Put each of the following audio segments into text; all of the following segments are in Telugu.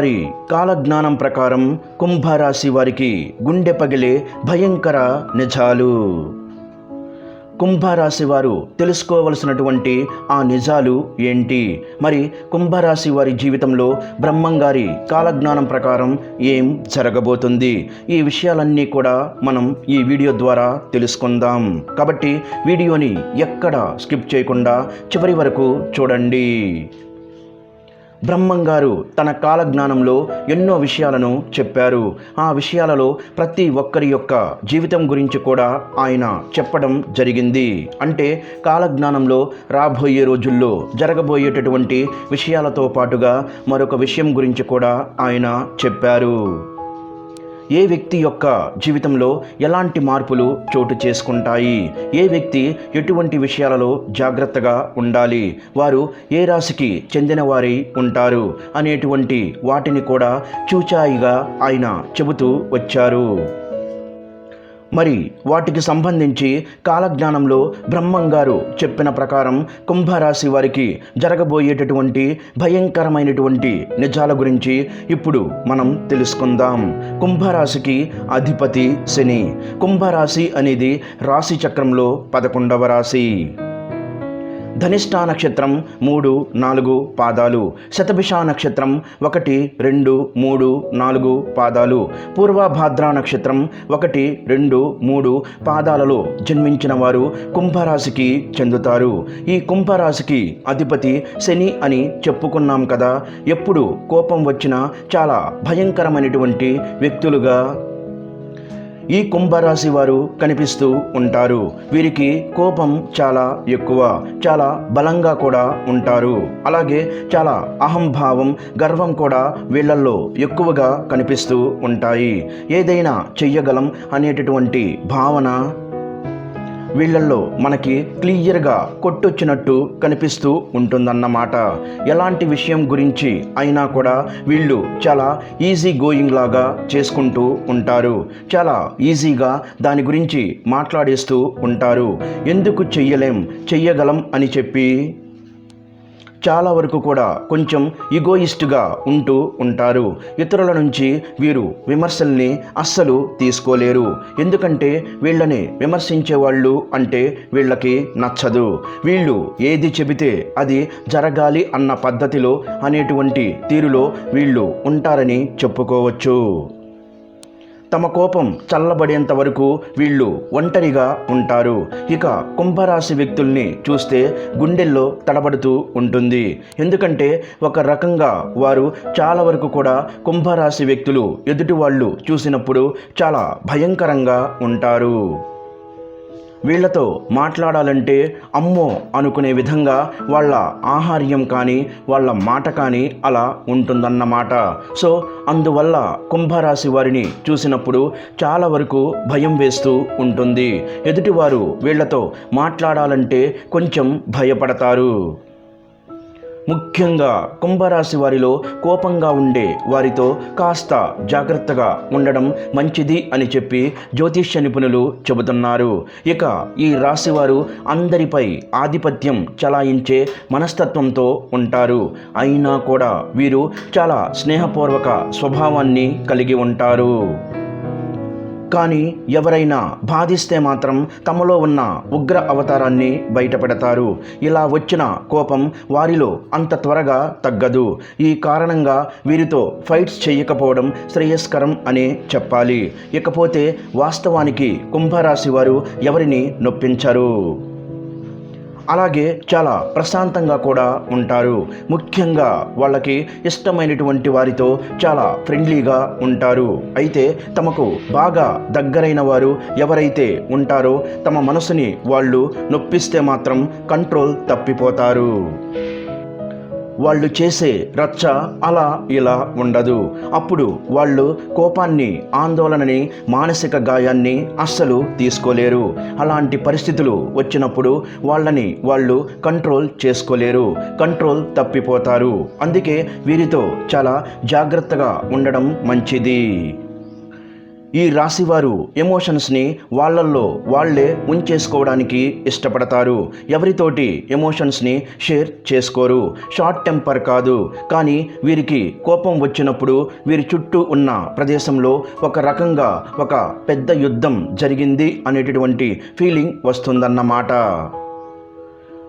వారి కాలజ్ఞానం ప్రకారం కుంభరాశి వారికి గుండె పగిలే భయంకర నిజాలు. కుంభరాశి వారు తెలుసుకోవలసినటువంటి ఆ నిజాలు ఏంటి? మరి కుంభరాశి వారి జీవితంలో బ్రహ్మంగారి కాలజ్ఞానం ప్రకారం ఏం జరగబోతుంది? ఈ విషయాలన్నీ కూడా మనం ఈ వీడియో ద్వారా తెలుసుకుందాం. కాబట్టి వీడియోని ఎక్కడ స్కిప్ చేయకుండా చివరి వరకు చూడండి. బ్రహ్మంగారు తన కాలజ్ఞానంలో ఎన్నో విషయాలను చెప్పారు. ఆ విషయాలలో ప్రతి ఒక్కరి యొక్క జీవితం గురించి కూడా ఆయన చెప్పడం జరిగింది. అంటే కాలజ్ఞానంలో రాబోయే రోజుల్లో జరగబోయేటటువంటి విషయాలతో పాటుగా మరొక విషయం గురించి కూడా ఆయన చెప్పారు. ఏ వ్యక్తి యొక్క జీవితంలో ఎలాంటి మార్పులు చోటు చేసుకుంటాయి? ఏ వ్యక్తి ఎటువంటి విషయాలలో జాగ్రత్తగా ఉండాలి? వారు ఏ రాశికి చెందినవారై ఉంటారు? అనేటువంటి వాటిని కూడా చూచాయిగా ఆయన చెబుతూ వచ్చారు. మరి వాటికి సంబంధించి కాలజ్ఞానంలో బ్రహ్మంగారు చెప్పిన ప్రకారం కుంభరాశి వారికి జరగబోయేటటువంటి భయంకరమైనటువంటి నిజాల గురించి ఇప్పుడు మనం తెలుసుకుందాం. కుంభరాశికి అధిపతి శని. కుంభరాశి అనేది రాశి చక్రంలో పదకొండవ రాశి. ధనిష్ట నక్షత్రం మూడు నాలుగు పాదాలు. శతభిష నక్షత్రం ఒకటి రెండు మూడు నాలుగు పాదాలు. పూర్వభాద్ర నక్షత్రం ఒకటి రెండు మూడు పాదాలలో జన్మించిన వారు కుంభరాశికి చెందుతారు. ఈ కుంభరాశికి అధిపతి శని అని చెప్పుకున్నాం కదా. ఎప్పుడు కోపం వచ్చినా చాలా భయంకరమైనటువంటి వ్యక్తులుగా ఈ కుంభరాశి వారు కనిపిస్తూ ఉంటారు. వీరికి కోపం చాలా ఎక్కువ చాలా బలంగా కూడా ఉంటారు. అలాగే చాలా అహంభావం గర్వం కూడా వీళ్ళల్లో ఎక్కువగా కనిపిస్తూ ఉంటాయి. ఏదైనా చెయ్యగలం అనేటటువంటి భావన వీళ్ళల్లో మనకి క్లియర్గా కొట్టొచ్చినట్టు కనిపిస్తూ ఉంటుందన్నమాట. ఎలాంటి విషయం గురించి అయినా కూడా వీళ్ళు చాలా ఈజీ గోయింగ్ లాగా చేసుకుంటూ ఉంటారు. చాలా ఈజీగా దాని గురించి మాట్లాడేస్తూ ఉంటారు. ఎందుకు చెయ్యలేం చెయ్యగలం అని చెప్పి చాలా వరకు కూడా కొంచెం ఇగోయిస్ట్గా ఉంటూ ఉంటారు. ఇతరుల నుంచి వీరు విమర్శల్ని అస్సలు తీసుకోలేరు. ఎందుకంటే వీళ్ళని విమర్శించే వాళ్ళు అంటే వీళ్ళకి నచ్చదు. వీళ్ళు ఏది చెబితే అది జరగాలి అన్న పద్ధతిలో అనేటువంటి తీరులో వీళ్ళు ఉంటారని చెప్పుకోవచ్చు. తమ కోపం చల్లబడేంత వరకు వీళ్ళు ఒంటరిగా ఉంటారు. ఇక కుంభరాశి వ్యక్తుల్ని చూస్తే గుండెల్లో తడబడుతూ ఉంటుంది. ఎందుకంటే ఒక రకంగా వారు చాలా వరకు కూడా కుంభరాశి వ్యక్తులు ఎదుటి వాళ్ళు చూసినప్పుడు చాలా భయంకరంగా ఉంటారు. వీళ్ళతో మాట్లాడాలంటే అమ్మో అనుకునే విధంగా వాళ్ళ ఆహార్యం కానీ వాళ్ళ మాట కానీ అలా ఉంటుందన్నమాట. సో అందువల్ల కుంభరాశి వారిని చూసినప్పుడు చాలా వరకు భయం వేస్తూ ఉంటుంది. ఎదుటివారు వీళ్ళతో మాట్లాడాలంటే కొంచెం భయపడతారు. ముఖ్యంగా కుంభరాశి వారిలో కోపంగా ఉండే వారితో కాస్త జాగ్రత్తగా ఉండడం మంచిది అని చెప్పి జ్యోతిష్య నిపుణులు చెబుతున్నారు. ఇక ఈ రాశివారు అందరిపై ఆధిపత్యం చలాయించే మనస్తత్వంతో ఉంటారు. అయినా కూడా వీరు చాలా స్నేహపూర్వక స్వభావాన్ని కలిగి ఉంటారు. కానీ ఎవరైనా బాధిస్తే మాత్రం తమలో ఉన్న ఉగ్ర అవతారాన్ని బయటపెడతారు. ఇలా వచ్చిన కోపం వారిలో అంత త్వరగా తగ్గదు. ఈ కారణంగా వీరితో ఫైట్స్ చేయకపోవడం శ్రేయస్కరం అనే చెప్పాలి. ఇకపోతే వాస్తవానికి కుంభరాశి వారు ఎవరిని నొప్పించరు? అలాగే చాలా ప్రశాంతంగా కూడా ఉంటారు. ముఖ్యంగా వాళ్ళకి ఇష్టమైనటువంటి వారితో చాలా ఫ్రెండ్లీగా ఉంటారు. అయితే తమకు బాగా దగ్గరైన వారు ఎవరైతే ఉంటారో తమ మనసుని వాళ్ళు నొప్పిస్తే మాత్రం కంట్రోల్ తప్పిపోతారు. వాళ్ళు చేసే రచ్చ అలా ఇలా ఉండదు. అప్పుడు వాళ్ళు కోపాన్ని ఆందోళనని మానసిక గాయాన్ని అస్సలు తీసుకోలేరు. అలాంటి పరిస్థితులు వచ్చినప్పుడు వాళ్ళని వాళ్ళు కంట్రోల్ చేసుకోలేరు కంట్రోల్ తప్పిపోతారు. అందుకే వీరితో చాలా జాగ్రత్తగా ఉండడం మంచిది. ఈ రాశివారు ఎమోషన్స్ని వాళ్ళల్లో వాళ్ళే ఉంచేసుకోవడానికి ఇష్టపడతారు. ఎవరితోటి ఎమోషన్స్ని షేర్ చేసుకోరు. షార్ట్ టెంపర్ కాదు. కానీ వీరికి కోపం వచ్చినప్పుడు వీరి చుట్టూ ఉన్న ప్రదేశంలో ఒక రకంగా ఒక పెద్ద యుద్ధం జరిగింది అనేటటువంటి ఫీలింగ్ వస్తుందన్నమాట.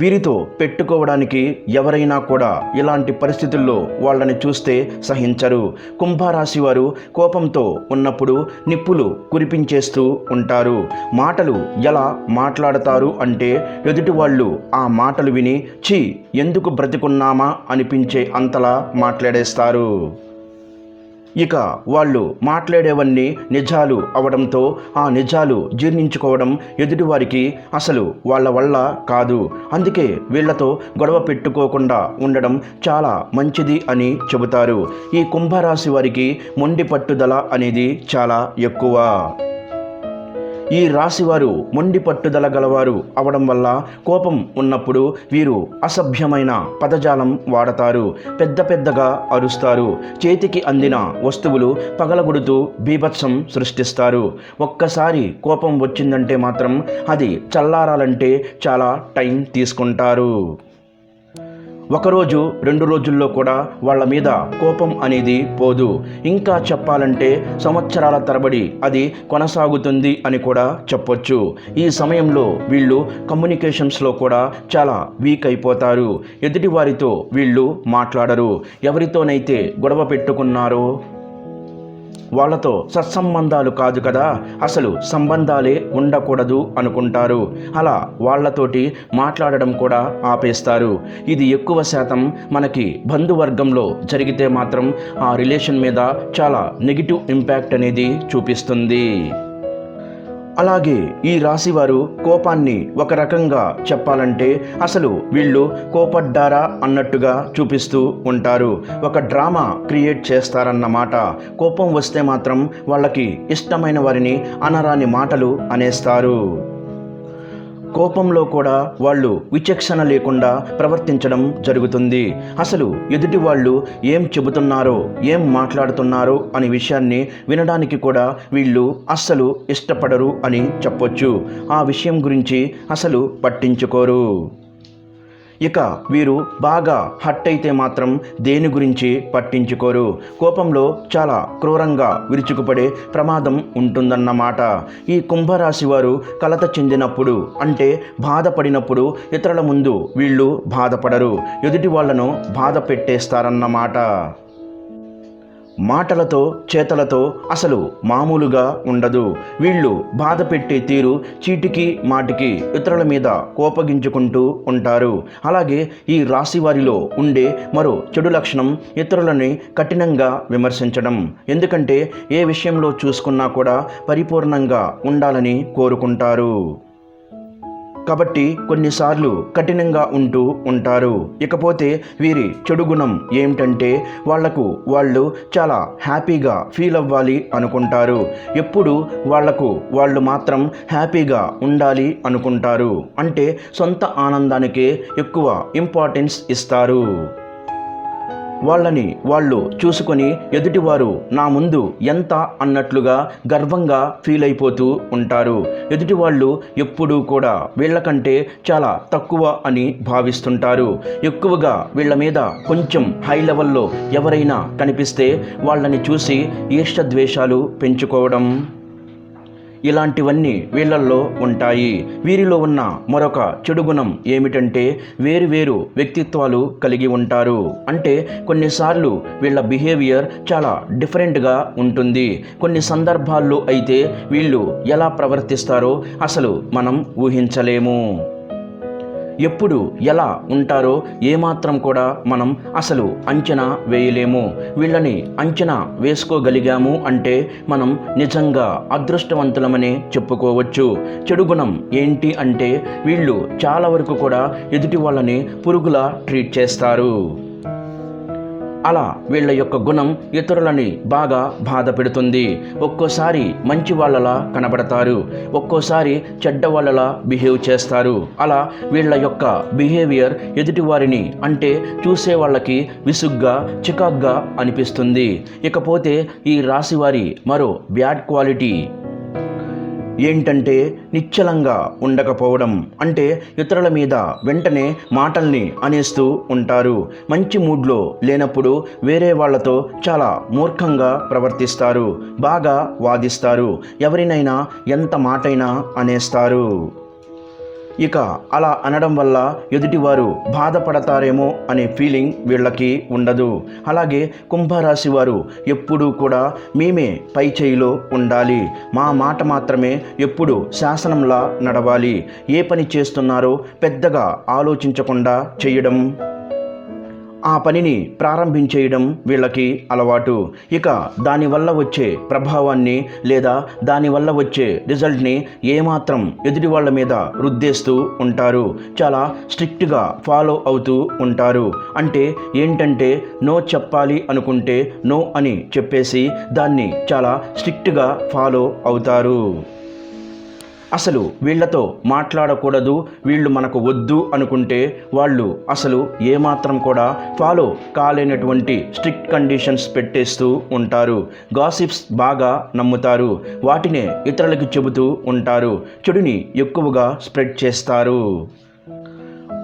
వీరితో పెట్టుకోవడానికి ఎవరైనా కూడా ఇలాంటి పరిస్థితుల్లో వాళ్ళని చూస్తే సహించరు. కుంభరాశి వారు కోపంతో ఉన్నప్పుడు నిప్పులు కురిపించేస్తూ ఉంటారు. మాటలు ఎలా మాట్లాడతారు అంటే ఎదుటి వాళ్ళు ఆ మాటలు విని ఛీ ఎందుకు బ్రతికున్నామా? అనిపించే అంతలా మాట్లాడేస్తారు. ఇక వాళ్ళు మాట్లాడేవన్నీ నిజాలు అవడంతో ఆ నిజాలు జీర్ణించుకోవడం ఎదుటివారికి అసలు వాళ్ళ వల్ల కాదు. అందుకే వీళ్ళతో గొడవ పెట్టుకోకుండా ఉండడం చాలా మంచిది అని చెబుతారు. ఈ కుంభరాశి వారికి మొండి పట్టుదల అనేది చాలా ఎక్కువ. ఈ రాశివారు మొండి పట్టుదల గలవారు అవడం వల్ల కోపం ఉన్నప్పుడు వీరు అసభ్యమైన పదజాలం వాడతారు. పెద్ద పెద్దగా అరుస్తారు. చేతికి అందిన వస్తువులు పగలగొడుతూ బీభత్సం సృష్టిస్తారు. ఒక్కసారి కోపం వచ్చిందంటే మాత్రం అది చల్లారాలంటే చాలా టైం తీసుకుంటారు. ఒకరోజు రెండు రోజుల్లో కూడా వాళ్ళ మీద కోపం అనేది పోదు. ఇంకా చెప్పాలంటే సంవత్సరాల తరబడి అది కొనసాగుతుంది అని కూడా చెప్పొచ్చు. ఈ సమయంలో వీళ్ళు కమ్యూనికేషన్స్లో కూడా చాలా వీక్ అయిపోతారు. ఎదుటి వారితో వీళ్ళు మాట్లాడరు. ఎవరితోనైతే గొడవ పెట్టుకున్నారో వాళ్ళతో సత్సంబంధాలు కాదు కదా. అసలు సంబంధాలే ఉండకూడదు అనుకుంటారు. అలా వాళ్ళతోటి మాట్లాడడం కూడా ఆపేస్తారు. ఇది ఎక్కువ శాతం మనకి బంధువర్గంలో జరిగితే మాత్రం ఆ రిలేషన్ మీద చాలా నెగిటివ్ ఇంపాక్ట్ అనేది చూపిస్తుంది. అలాగే ఈ రాశివారు కోపాన్ని ఒక రకంగా చెప్పాలంటే అసలు వీళ్ళు కోపడ్డారా అన్నట్టుగా చూపిస్తూ ఉంటారు. ఒక డ్రామా క్రియేట్ చేస్తారన్నమాట. కోపం వస్తే మాత్రం వాళ్ళకి ఇష్టమైన వారిని అనరాని మాటలు అనేస్తారు. కోపంలో కూడా వాళ్ళు విచక్షణ లేకుండా ప్రవర్తించడం జరుగుతుంది. అసలు ఎదుటి వాళ్ళు ఏం చెబుతున్నారో ఏం మాట్లాడుతున్నారో అనే విషయాన్ని వినడానికి కూడా వీళ్ళు అస్సలు ఇష్టపడరు అని చెప్పొచ్చు. ఆ విషయం గురించి అసలు పట్టించుకోరు. ఇక వీరు బాగా హట్ అయితే మాత్రం దేని గురించి పట్టించుకోరు. కోపంలో చాలా క్రూరంగా విరుచుకుపడే ప్రమాదం ఉంటుందన్నమాట. ఈ కుంభరాశి వారు కలత చెందినప్పుడు అంటే బాధపడినప్పుడు ఇతరుల ముందు వీళ్ళు బాధపడరు. ఎదుటి వాళ్ళను బాధ పెట్టేస్తారన్నమాట మాటలతో చేతలతో అసలు మామూలుగా ఉండదు. వీళ్ళు బాధ పెట్టే తీరు చీటికి మాటికి ఇతరుల మీద కోపగించుకుంటూ ఉంటారు. అలాగే ఈ రాశి వారిలో ఉండే మరో చెడు లక్షణం ఇతరులని కఠినంగా విమర్శించడం. ఎందుకంటే ఏ విషయంలో చూసుకున్నా కూడా పరిపూర్ణంగా ఉండాలని కోరుకుంటారు. కాబట్టి కొన్నిసార్లు కఠినంగా ఉంటూ ఉంటారు. ఇకపోతే వీరి చెడు గుణం ఏమిటంటే వాళ్ళకు వాళ్ళు చాలా హ్యాపీగా ఫీల్ అవ్వాలి అనుకుంటారు. ఎప్పుడు వాళ్ళకు వాళ్ళు మాత్రం హ్యాపీగా ఉండాలి అనుకుంటారు. అంటే సొంత ఆనందానికే ఎక్కువ ఇంపార్టెన్స్ ఇస్తారు. వాళ్ళని వాళ్ళు చూసుకొని ఎదుటివారు నా ముందు ఎంత అన్నట్లుగా గర్వంగా ఫీల్ అయిపోతూ ఉంటారు. ఎదుటి వాళ్ళు ఎప్పుడూ కూడా వీళ్ళకంటే చాలా తక్కువ అని భావిస్తుంటారు. ఎక్కువగా వీళ్ళ మీద కొంచెం హై లెవెల్లో ఎవరైనా కనిపిస్తే వాళ్ళని చూసి ఈర్షద్వేషాలు పెంచుకోవడం ఇలాంటివన్నీ వీళ్ళల్లో ఉంటాయి. వీరిలో ఉన్న మరొక చెడు గుణం ఏమిటంటే వేరు వేరు వ్యక్తిత్వాలు కలిగి ఉంటారు. అంటే కొన్నిసార్లు వీళ్ళ బిహేవియర్ చాలా డిఫరెంట్గా ఉంటుంది. కొన్ని సందర్భాల్లో అయితే వీళ్ళు ఎలా ప్రవర్తిస్తారో అసలు మనం ఊహించలేము. ఎప్పుడు ఎలా ఉంటారో ఏమాత్రం కూడా మనం అసలు అంచనా వేయలేము. వీళ్ళని అంచనా వేసుకోగలిగాము అంటే మనం నిజంగా అదృష్టవంతులమనే చెప్పుకోవచ్చు. చెడు గుణం ఏంటి అంటే వీళ్ళు చాలా వరకు కూడా ఎదుటి వాళ్ళని పురుగులా ట్రీట్ చేస్తారు. అలా వీళ్ళ యొక్క గుణం ఇతరులని బాగా బాధ పెడుతుంది. ఒక్కోసారి మంచి వాళ్ళలా కనబడతారు. ఒక్కోసారి చెడ్డ వాళ్ళలా బిహేవ్ చేస్తారు. అలా వీళ్ళ యొక్క బిహేవియర్ ఎదుటివారిని అంటే చూసే వాళ్ళకి విసుగ్గా చికాగ్గా అనిపిస్తుంది. ఇకపోతే ఈ రాశివారి మరో బ్యాడ్ క్వాలిటీ ఏంటంటే నిశ్చలంగా ఉండకపోవడం అంటే ఇతరుల మీద వెంటనే మాటల్ని అనేస్తూ ఉంటారు. మంచి మూడ్లో లేనప్పుడు వేరే వాళ్ళతో చాలా మూర్ఖంగా ప్రవర్తిస్తారు. బాగా వాదిస్తారు. ఎవరినైనా ఎంత మాటైనా అనేస్తారు. ఇక అలా అనడం వల్ల ఎదుటివారు బాధపడతారేమో అనే ఫీలింగ్ వీళ్ళకి ఉండదు. అలాగే కుంభరాశి వారు ఎప్పుడూ కూడా మేమే పై చేయిలో ఉండాలి. మా మాట మాత్రమే ఎప్పుడు శాసనంలా నడవాలి. ఏ పని చేస్తున్నారో పెద్దగా ఆలోచించకుండా చేయడం ఆ పనిని ప్రారంభించేయడం వీళ్ళకి అలవాటు. ఇక దానివల్ల వచ్చే ప్రభావాన్ని లేదా దానివల్ల వచ్చే రిజల్ట్ని ఏమాత్రం ఎదుటి వాళ్ళ మీద రుద్దేస్తూ ఉంటారు. చాలా స్ట్రిక్ట్గా ఫాలో అవుతూ ఉంటారు. అంటే ఏంటంటే నో చెప్పాలి అనుకుంటే నో అని చెప్పేసి దాన్ని చాలా స్ట్రిక్ట్గా ఫాలో అవుతారు. అసలు వీళ్ళతో మాట్లాడకూడదు వీళ్ళు మనకు వద్దు అనుకుంటే వాళ్ళు అసలు ఏమాత్రం కూడా ఫాలో కాలేనటువంటి స్ట్రిక్ట్ కండిషన్స్ పెట్టేస్తూ ఉంటారు. గాసిప్స్ బాగా నమ్ముతారు. వాటినే ఇతరులకు చెబుతూ ఉంటారు. చెడుని ఎక్కువగా స్ప్రెడ్ చేస్తారు.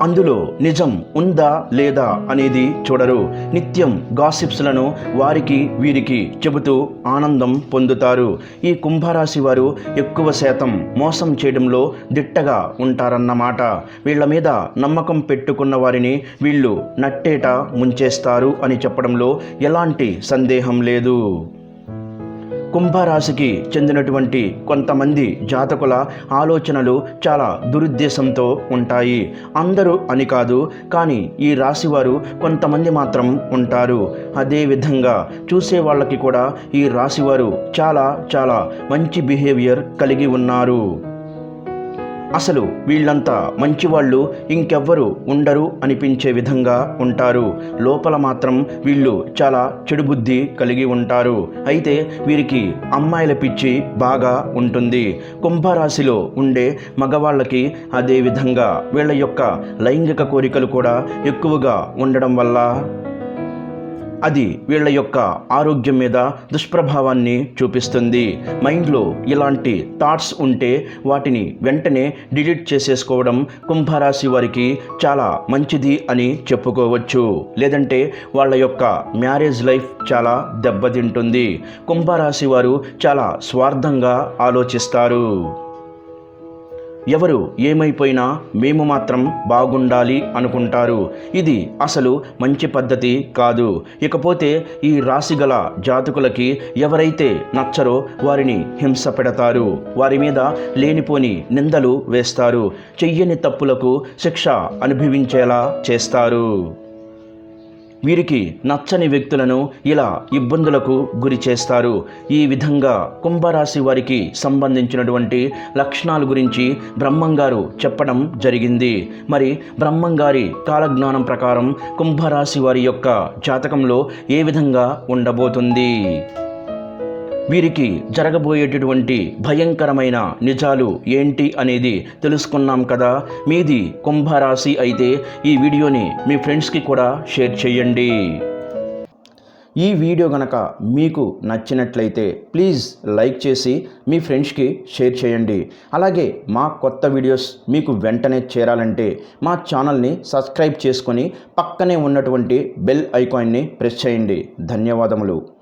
అందులో నిజం ఉందా లేదా అనేది చూడరు. నిత్యం గాసిప్స్లను వారికి వీరికి చెబుతూ ఆనందం పొందుతారు. ఈ కుంభరాశి వారు ఎక్కువ శాతం మోసం చేయడంలో దిట్టగా ఉంటారన్నమాట. వీళ్ళ మీద నమ్మకం పెట్టుకున్న వారిని వీళ్ళు నట్టేట ముంచేస్తారు అని చెప్పడంలో ఎలాంటి సందేహం లేదు. కుంభరాశికి చెందినటువంటి కొంతమంది జాతకుల ఆలోచనలు చాలా దురుద్దేశంతో ఉంటాయి. అందరూ అని కాదు కానీ ఈ రాశివారు కొంతమంది మాత్రం ఉంటారు. అదేవిధంగా చూసే వాళ్ళకి కూడా ఈ రాశివారు చాలా చాలా మంచి బిహేవియర్ కలిగి ఉన్నారు. అసలు వీళ్ళంతా మంచివాళ్ళు ఇంకెవ్వరు ఉండరు అనిపించే విధంగా ఉంటారు. లోపల మాత్రం వీళ్ళు చాలా చెడు బుద్ధి కలిగి ఉంటారు. అయితే వీరికి అమ్మాయిల పిచ్చి బాగా ఉంటుంది. కుంభరాశిలో ఉండే మగవాళ్ళకి అదేవిధంగా వీళ్ళ యొక్క లైంగిక కోరికలు కూడా ఎక్కువగా ఉండడం వల్ల అది వీళ్ళ యొక్క ఆరోగ్యం మీద దుష్ప్రభావాన్ని చూపిస్తుంది. మైండ్లో ఇలాంటి థాట్స్ ఉంటే వాటిని వెంటనే డిలీట్ చేసేసుకోవడం కుంభరాశి వారికి చాలా మంచిది అని చెప్పుకోవచ్చు. లేదంటే వాళ్ళ యొక్క మ్యారేజ్ లైఫ్ చాలా దెబ్బతింటుంది. కుంభరాశి వారు చాలా స్వార్థంగా ఆలోచిస్తారు. ఎవరు ఏమైపోయినా మేము మాత్రం బాగుండాలి అనుకుంటారు. ఇది అసలు మంచి పద్ధతి కాదు. ఇకపోతే ఈ రాశి గల జాతకులకి ఎవరైతే నచ్చరో వారిని హింస పెడతారు. వారి మీద లేనిపోని నిందలు వేస్తారు. చెయ్యని తప్పులకు శిక్ష అనుభవించేలా చేస్తారు. వీరికి నచ్చని వ్యక్తులను ఇలా ఇబ్బందులకు గురి చేస్తారు. ఈ విధంగా కుంభరాశి వారికి సంబంధించినటువంటి లక్షణాల గురించి బ్రహ్మంగారు చెప్పడం జరిగింది. మరి బ్రహ్మంగారి కాలజ్ఞానం ప్రకారం కుంభరాశి వారి యొక్క జాతకంలో ఏ విధంగా ఉండబోతుంది? వీరికి జరగబోయేటటువంటి భయంకరమైన నిజాలు ఏంటి అనేది తెలుసుకున్నాం కదా? మీది కుంభరాశి అయితే ఈ వీడియోని మీ ఫ్రెండ్స్కి కూడా షేర్ చేయండి. ఈ వీడియో గనక మీకు నచ్చినట్లయితే ప్లీజ్ లైక్ చేసి మీ ఫ్రెండ్స్కి షేర్ చేయండి. అలాగే మా కొత్త వీడియోస్ మీకు వెంటనే చేరాలంటే మా ఛానల్ని సబ్స్క్రైబ్ చేసుకొని పక్కనే ఉన్నటువంటి బెల్ ఐకాన్ని ప్రెస్ చేయండి. ధన్యవాదములు.